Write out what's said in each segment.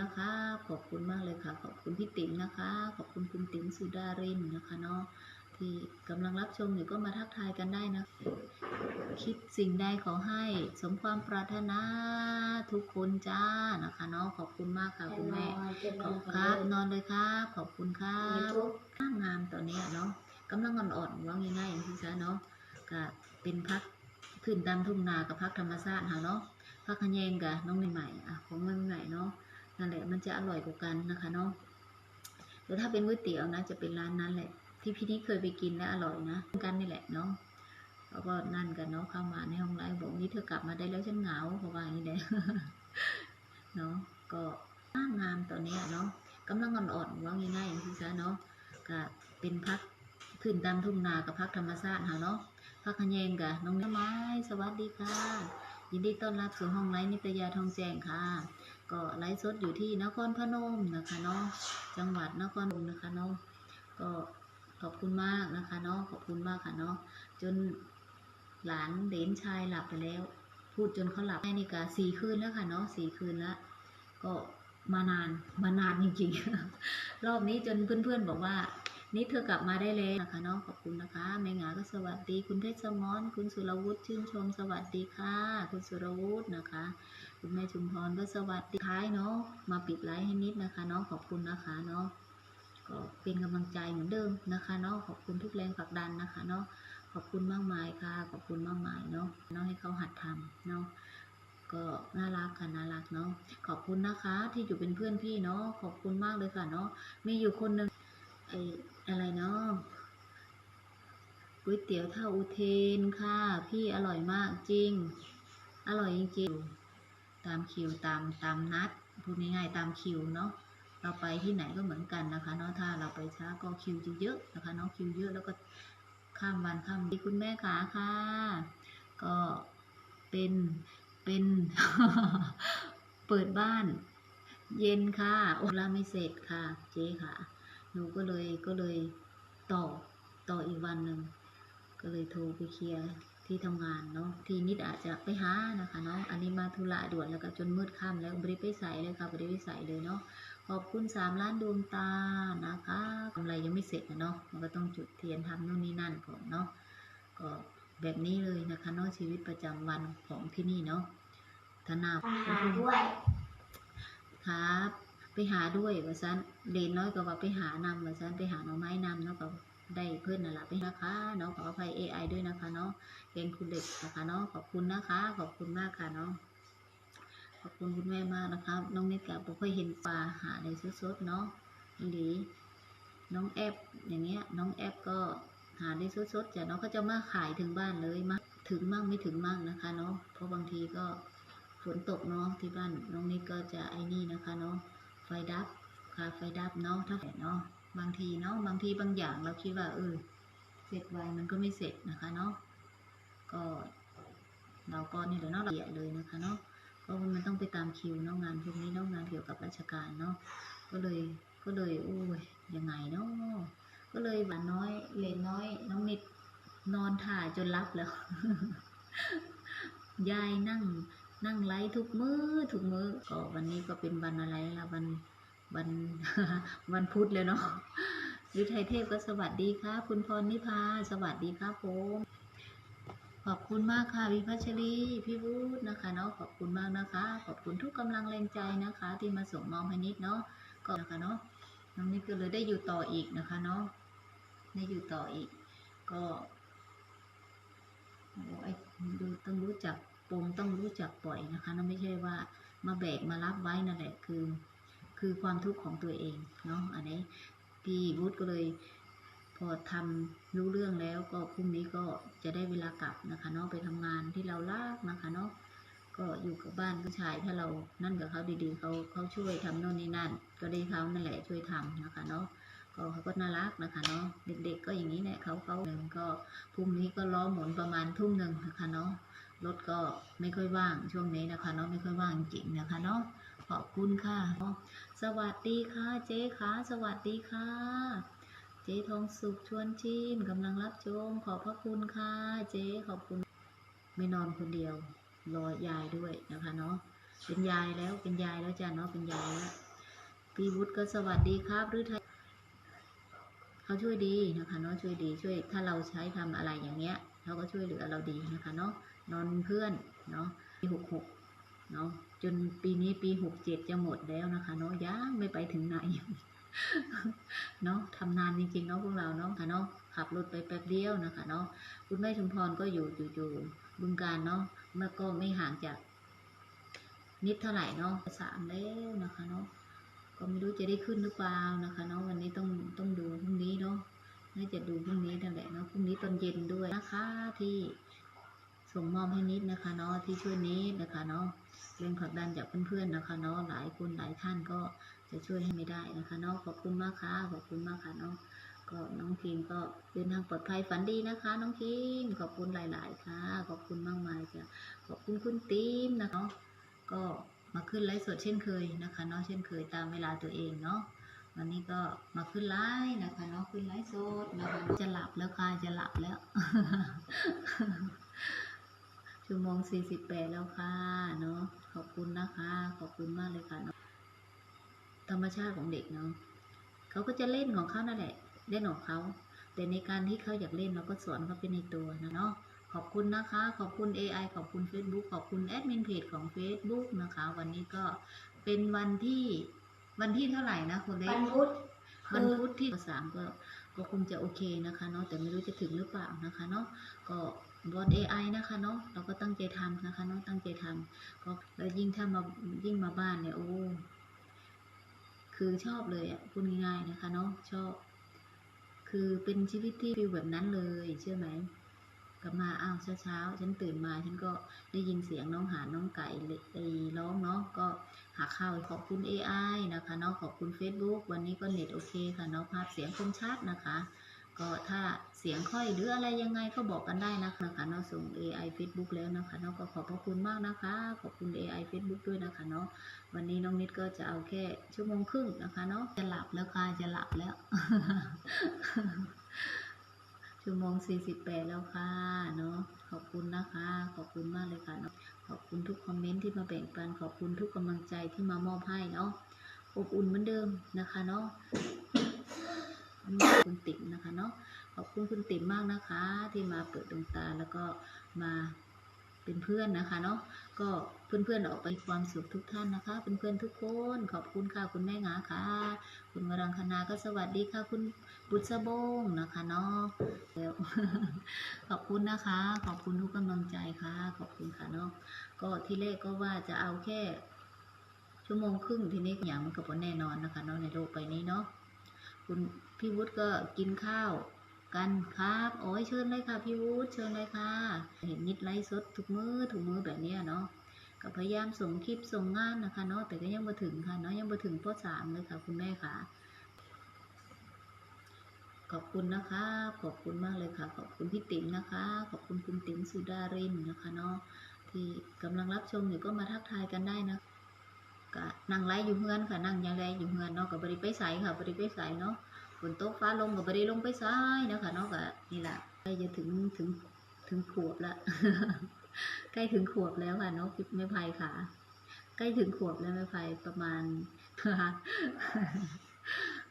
นะคะ ขอบคุณมากเลยค่ะ ขอบคุณพี่ติ๋มนะคะ ขอบคุณคุณติ๋มสุดารินนะคะเนาะที่กำลังรับชมอยู่ก็มาทักทายกันได้นะ คิดสิ่งใดขอให้ สมความปรารถนาทุกคนจ้านะคะเนาะขอบคุณมากค่ะคุณแม่ขอบคุณครับนอนเลยครับ ขอบคุณครับข้างงามตัวเนี้ยเนาะกำลังอ่อนๆว่าง่ายๆอย่างที่ซะเนาะก็เป็นพักขึ้นตามทุ่งนากับพักธรรมชาติเฮาเนาะพักขะแยงกับน้องใหม่ๆอะของใหม่ๆเนาะ นั่นแหละมันจะอร่อยกว่ากันนะคะเนาะแต่ถ้าเป็นก๋วยเตี๋ยวนะจะเป็นร้านนั้นแหละ ที่พี่นี่เคยไปกินแล้วอร่อยนะกันนี่แหละเนาะแล้วก็นั่นกันเนาะเข้ามาในห้องไลฟ์บอกนี่เธอกลับมาได้แล้วฉันเหงาเพราะว่าอย่างนี้แหละเนาะก็งามตัวเนี้เนาะกำลังอ่อนๆว่าง่ายๆอย่างที่ซะเนาะก็เป็นพักขึ้นตามทุ่งนากับพักธรรมชาติเฮาเนาะพักขยงกับน้องไม้สวัสดีค่ะ ยินดีต้อนรับสู่ห้องไลฟ์นิตยาทองแจงค่ะ ก็ไลฟ์สดอยู่ที่นครพนมนะคะเนาะจังหวัดนครพนมนะคะเนาะก็ขอบคุณมากนะคะเนาะขอบคุณมากค่ะเนาะจนหลานเหลนชายหลับไปแล้ว พูดจนเขาหลับให้นี่กะสี่คืนแล้วค่ะเนาะสี่คืนแล้วก็มานานมานานจริงๆ รอบนี้จนเพื่อนๆบอกว่า นี่เธอกลับมาได้แล้วนะคะเนาะขอบคุณนะคะแม่หงาก็สวัสดี คุณเพชรสมรคุณสุรวุฒิชื่นชมสวัสดีค่ะ คุณสุรวุฒินะคะ คุณแม่ชุมพรก็สวัสดีท้ายเนาะมาปิดไลฟ์ให้นิดนะคะเนาะขอบคุณนะคะเนาะก็เป็นกำลังใจเหมือนเดิมนะคะเนาะขอบคุณทุกแรงผลักดันนะคะเนาะขอบคุณมากมายค่ะ ขอบคุณมากมายเนาะเนาะให้เขาหัดทำเนาะก็น่ารักค่ะน่ารักเนาะขอบคุณนะคะที่อยู่เป็นเพื่อนพี่เนาะขอบคุณมากเลยค่ะเนาะมีอยู่คนหนึ่ง ไออะไรเนาะก๋วยเตี๋ยวท่าอุเทนค่ะ พี่อร่อยมากจริง อร่อยจริงๆตามคิวตามตามนัดพูดง่ายๆตามคิวเนาะเราไปที่ไหนก็เหมือนกันนะคะเนาะถ้าเราไปช้าก็คิวจะเยอะนะคะเนาะคิวเยอะแล้วก็ข้ามวันข้ามดีคุณแม่ขาค่ะ ก็เป็นเป็นเปิดบ้าน เย็นค่ะโอลาไม่เสร็จค่ะ เจ๊ค่ะ หนูก็เลยก็เลยต่อต่ออีกวันหนึ่งก็เลยโทรไปเคลียร์ที่ทำงานเนาะทีนิดอาจจะไปหานะคะเนาะอันนี้มาธุระด่วนแล้วก็จนมืดค่ำแล้วบริไปใส่เลยค่ะบริไปใส่เลยเนาะขอบคุณสามล้านดวงตานะคะกำไรยังไม่เสร็จนะเนาะมันก็ต้องจุดเทียนทำนู่นนี่นั่นก่อนเนาะก็แบบนี้เลยนะคะเนาะชีวิตประจำวันของที่นี่เนาะธนาหาด้วยครับ ไปหาด้วยว่าซันเดนน้อยก็ว่าไปหานำว่าซันไปหาหน่อไม้นำเนาะก็ได้เพื่อนน่ะละไปนะคะเนาะขออภัย AI ด้วยนะคะเนาะเกงคุณเด็กนะคะเนาะขอบคุณนะคะ ขอบคุณมากค่ะเนาะขอบคุณคุณแม่มากนะคะน้องนิดกับผมเคยเห็นปลาหาในสดๆเนาะอีหลีน้องแอปอย่างเงี้ยน้องแอปก็หาได้สดๆจ้ะเนาะเขาจะมาขายถึงบ้านเลยมาถึงมั่งไม่ถึงมั่งนะคะเนาะเพราะบางทีก็ฝนตกเนาะที่บ้านน้องนิดก็จะไอ้นี่นะคะเนาะ ฟดับค่ะไฟดับเนาะถ้าเนาะบางทีเนาะบางทีบางอย่างเราคิดว่าเออเสร็จไวมันก็ไม่เสร็จนะคะเนาะก็เราก็นี่แหละเนาะละเอียดเลยนะคะเนาะก็มันต้องไปตามคิวเนาะงานพวกนี้เนาะงานเกี่ยวกับราชการเนาะก็เลยก็เลยโอ้ยยังไงเนาะก็เลยหวานน้อยเลนน้อย น้องนิดนอนถ่ายจนรับแล้ว ยายนั่ง นั่งไลฟ์ทุกมือ้อทุกมื้อก็วันนี้ก็เป็นวันอะไรละวันวันวันพุธเลยเนาะยุทธไทยเทพก็สวัสดีครับคุณพรนิพาสวัสดีครับผมขอบคุณมากค่ะพี่พัชรีพี่วุฒินะคะเนาะขอบคุณมากนะคะ ขอบคุณทุกกำลังแรงใจนะคะ ที่มาส่งมอบให้นิดเนาะก็นะคะเนาะน้องนิดก็เลยได้อยู่ต่ออีกนะคะเนาะได้อยู่ต่ออีก ก็โอ้ยดูต้องรู้จัก ปมต้องรู้จักปล่อยนะคะนั่นไม่ใช่ว่ามาแบกมารับไว้นั่นแหละคือ คือความทุกข์ของตัวเองเนาะอันนี้พี่วุฒิก็เลย พอทำรู้เรื่องแล้วก็พรุ่งนี้ก็จะได้เวลากลับนะคะเนาะไปทำงานที่เราลากนะคะเนาะก็อยู่กับบ้านผู้ชายถ้าเรานั่นกับเขาดีๆเขาเขาช่วยทำโน่นนี่นั่น ก็ได้เขานั่นแหละช่วยทำนะคะเนาะก็เขาก็น่ารักนะคะเนาะเด็กๆก็อย่างนี้แหละเขาเขาหนึ่งก็พรุ่งนี้ก็ล้อหมุนประมาณทุ่มหนึ่งนะคะเนาะ รถก็ไม่ค่อยว่างช่วงนี้นะคะเนาะไม่ค่อยว่างจริงนะคะเนาะขอบคุณค่ะ สวัสดีค่ะเจ๊ค่ะสวัสดีค่ะ เจ๊ทองสุขชวนชิมกำลังรับชมขอบพระคุณค่ะ เจ๊ขอบคุณ ไม่นอนคนเดียวรอยายด้วยนะคะเนาะเป็นยายแล้วเป็นยายแล้วจ้ะเนาะเป็นยายแล้วพี่วุฒิก็สวัสดีครับหรือไทยเขาช่วยดีนะคะเนาะช่วยดีช่วย ถ้าเราใช้ทำอะไรอย่างเงี้ยเขาก็ช่วยเหลือเราดีนะคะเนาะ นอนเพื่อนเนาะปีหกหกเนาะจนปีนี้ปีหกเจ็ดจะหมดแล้วนะคะเนาะยังไม่ไปถึงไหนเนาะทำนานจริงๆเนาะพวกเราเนาะค่ะเนาะขับรถไปแป๊บเดียวนะคะเนาะคุณแม่ชุมพรก็อยู่อยู่อยู่บึงการเนาะเมื่อก็ไม่ห่างจาก นิดเท่าไหร่เนาะสามแล้วนะคะเนาะก็ไม่รู้จะได้ขึ้นหรือเปล่านะคะเนาะวันนี้ต้องต้องดูพรุ่งนี้เนาะน่าจะดูพรุ่งนี้นั่นแหละเนาะพรุ่งนี้ตอนเย็นด้วยนะคะที่ ส่งมอบให้นิดนะคะเนาะที่ช่วยนิดนะคะเนาะเรื่องผลักดันจากเพื่อนๆนะคะเนาะหลายคนหลายท่านก็จะช่วยให้ไม่ได้นะคะเนาะขอบคุณมากค่ะขอบคุณมากค่ะเนาะก็น้องทีมก็เดินทางปลอดภัยฝันดีนะคะ น้องทีมขอบคุณหลาย ๆ ค่ะ ขอบคุณมากมายจ้ะขอบคุณคุณทีมนะคะก็มาขึ้นไลฟ์สดเช่นเคยนะคะเนาะเช่นเคยตามเวลาตัวเองเนาะวันนี้ก็มาขึ้นไลฟ์นะคะเนาะขึ้นไลฟ์สดนะคะจะหลับแล้วค่ะจะหลับแล้ว ชั่วโมงสี่สิบแปดแล้วค่ะเนาะขอบคุณนะคะ ขอบคุณมากเลยค่ะเนาะธรรมชาติของเด็กเนาะเขาก็จะเล่นของเขานั่นแหละ เล่นของเขา แต่ในการที่เขาอยากเล่นเราก็สอนเขาไปในตัวนะเนาะขอบคุณนะคะ ขอบคุณ AI ขอบคุณ Facebook ขอบคุณแอดมินเพจของ Facebook นะคะ วันนี้ก็เป็นวันที่วันที่เท่าไหร่นะคุณเล็วักนพุธวันพุธที่สามก็ก็คงจะโอเคนะคะเนาะแต่ไม่รู้จะถึงหรือเปล่านะคะเนาะก็ บอล AI นะคะเนาะเราก็ตั้งใจทำนะคะเนาะตั้งใจทำก็แล้วยิ่งถ้ามายิ่งมาบ้านเนี่ยโอ้คือชอบเลยอะพูดง่ายๆนะคะเนาะชอบ คือเป็นชีวิตที่ฟิลแบบนั้นเลยเชื่อไหมกลับมาอ้าวเช้าๆฉันตื่นมาฉันก็ได้ยินเสียงน้องหานน้องไก่ไอ้ร้องเนาะก็หาข้าวขอบคุณ AI นะคะเนาะขอบคุณ Facebook วันนี้ก็เน็ตโอเคค่ะเนาะภาพเสียงคมชัดนะคะ ก็ถ้าเสียงค่อยหรืออะไรยังไงก็บอกกันได้นะคะเนาะส่ง AI Facebook แล้วนะคะเนาะก็ขอบพระคุณมากนะคะ ขอบคุณ AI Facebook ด้วยนะคะเนาะวันนี้น้องนิดก็จะเอาแค่ชั่วโมงครึ่งนะคะเนาะจะหลับแล้วค่ะจะหลับแล้ว ชั่วโมง 48 แล้วค่ะเนาะขอบคุณนะคะ ขอบคุณมากเลยค่ะเนาะขอบคุณทุกคอมเมนต์ที่มาแบ่งปัน ขอบคุณทุกกำลังใจที่มามอบให้เนาะอบอุ่นเหมือนเดิมนะคะเนาะ ขอบคุณติ๋มนะคะเนาะขอบคุณคุณติ๋มมากนะคะ ที่มาเปิดดวงตาแล้วก็มาเป็นเพื่อนนะคะเนาะก็เพื่อนๆออกไปความสุขทุกท่านนะคะเป็นเพื่อนทุกคนขอบคุณค่ะคุณแม่งาค่ะ คุณวรังคณาก็สวัสดีค่ะ คุณบุษบงนะคะเนาะแล้วขอบคุณนะคะ ขอบคุณทุกกำลังใจค่ะ ขอบคุณค่ะเนาะก็ที่แรกก็ว่าจะเอาแค่ ชั่วโมงครึ่งทีนี้อย่างมันก็พอแน่นอนนะคะเนาะในโลกใบนี้เนาะคุณ พี่วุฒิก็กินข้าวกันครับโอ้ยเชิญเลยค่ะพี่วุฒิเชิญเลยค่ะ เห็นนิดไลฟ์สดทุกมือทุกมือแบบนี้เนาะก็พยายามส่งคลิปส่งงานนะคะเนาะแต่ก็ยังมาถึงค่ะเนาะยังมาถึงปสามเลยค่ะ คุณแม่ค่ะ ขอบคุณนะคะ ขอบคุณมากเลยค่ะ ขอบคุณพี่ติ๋มนะคะ ขอบคุณคุณติ๋มสุดารินนะคะเนาะที่กำลังรับชมอยู่ก็มาทักทายกันได้นะก็นั่งไลฟ์อยู่เฮือนค่ะนั่งยังไงอยู่เฮือนเนาะกับบริไปใสค่ะบริไปใสเนาะ นตกฟ้าลงกับบริลงไปใสนะคะเนาะก็นี่แหละใกล้จะถึงถึงถึงขวบละใกล้ถึงขวบแล้วค่ะเนาะพี่ไม่ภัยค่ะ ใกล้ถึงขวบแล้วไม่ภัยประมาณ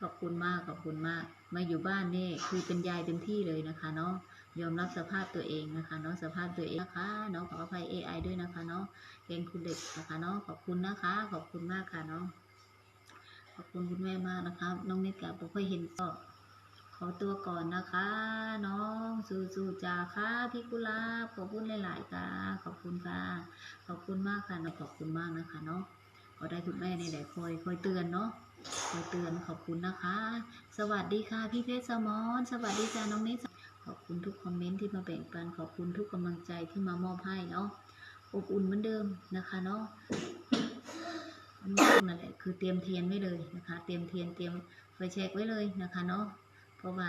ขอบคุณมากขอบคุณมาก มาอยู่บ้านนี่คือเป็นยายเต็มที่เลยนะคะเนาะยอมรับสภาพตัวเองนะคะเนาะสภาพตัวเองนะคะเนาะขออภัย AI ด้วยนะคะเนาะเกงคุณเด็กนะคะเนาะขอบคุณนะคะ ขอบคุณมากค่ะเนาะ ขอบคุณคุณแม่มากนะคะ น้องนิดกับผมเคยเห็นก็ขอตัวก่อนนะคะ น้องสู่สู่จ่าค่ะพี่กุลาขอบคุณหลาย ๆ ค่ะ ขอบคุณค่ะ ขอบคุณมากค่ะนะขอบคุณมากนะคะเนาะก็ได้คุณแม่ในแหละคอยคอยเตือนเนาะคอยเตือนขอบคุณนะคะ สวัสดีค่ะพี่เพชรสมอนสวัสดีจ้าน้องนิดขอบคุณทุกคอมเมนต์ที่มาแบ่งปันขอบคุณทุกกำลังใจที่มามอบให้เนาะอบอุ่นเหมือนเดิมนะคะเนาะ นั่นแหละคือเตรียมเทียนไว้เลยนะคะ เตรียมเทียนเตรียมไฟแช็กไว้เลยนะคะเนาะเพราะว่า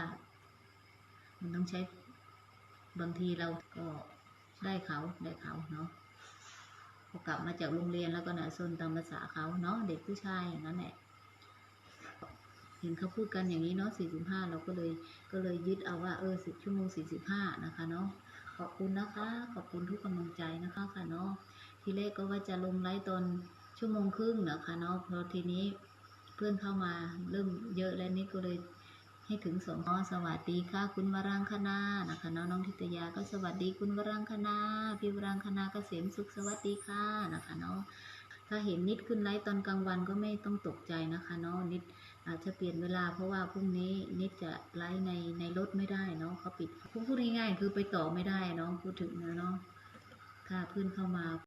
มันต้องใช้บางทีเราก็ได้เขาได้เขาเนาะพอกลับมาจากโรงเรียนแล้วก็นะซนตามภาษาเขาเนาะเด็กผู้ชายอย่างนั้นแหละเห็นเขาพูดกันอย่างนี้เนาะ 45 เราก็เลย ก็เลยยึดเอาว่า เออ 10 ชั่วโมง 45 นะคะเนาะ ขอบคุณนะคะ ขอบคุณทุกกำลังใจนะคะค่ะเนาะ ทีแรกก็ว่าจะลงไลฟ์ตอน ชั่วโมงครึ่งนะคะเนาะเพราะทีนี้เพื่อนเข้ามาเริ่มเยอะแล้วนิดก็เลยให้ถึงสองอ๋อสวัสดีค่ะ คุณวรังคณานะคะน้องน้องทิตยาก็สวัสดีคุณวรังคณาพี่วรังคณาเกษมสุขสวัสดีค่ะนะคะเนาะถ้าเห็นนิดขึ้นไลฟ์ตอนกลางวันก็ไม่ต้องตกใจนะคะเนาะนิดอาจจะเปลี่ยนเวลาเพราะว่าพรุ่งนี้นิดจะไลฟ์ในในรถไม่ได้เนาะเขาปิดพูดง่ายๆคือไปต่อไม่ได้เนาะพูดถึงนะเนาะค่ะเพื่อนเข้ามา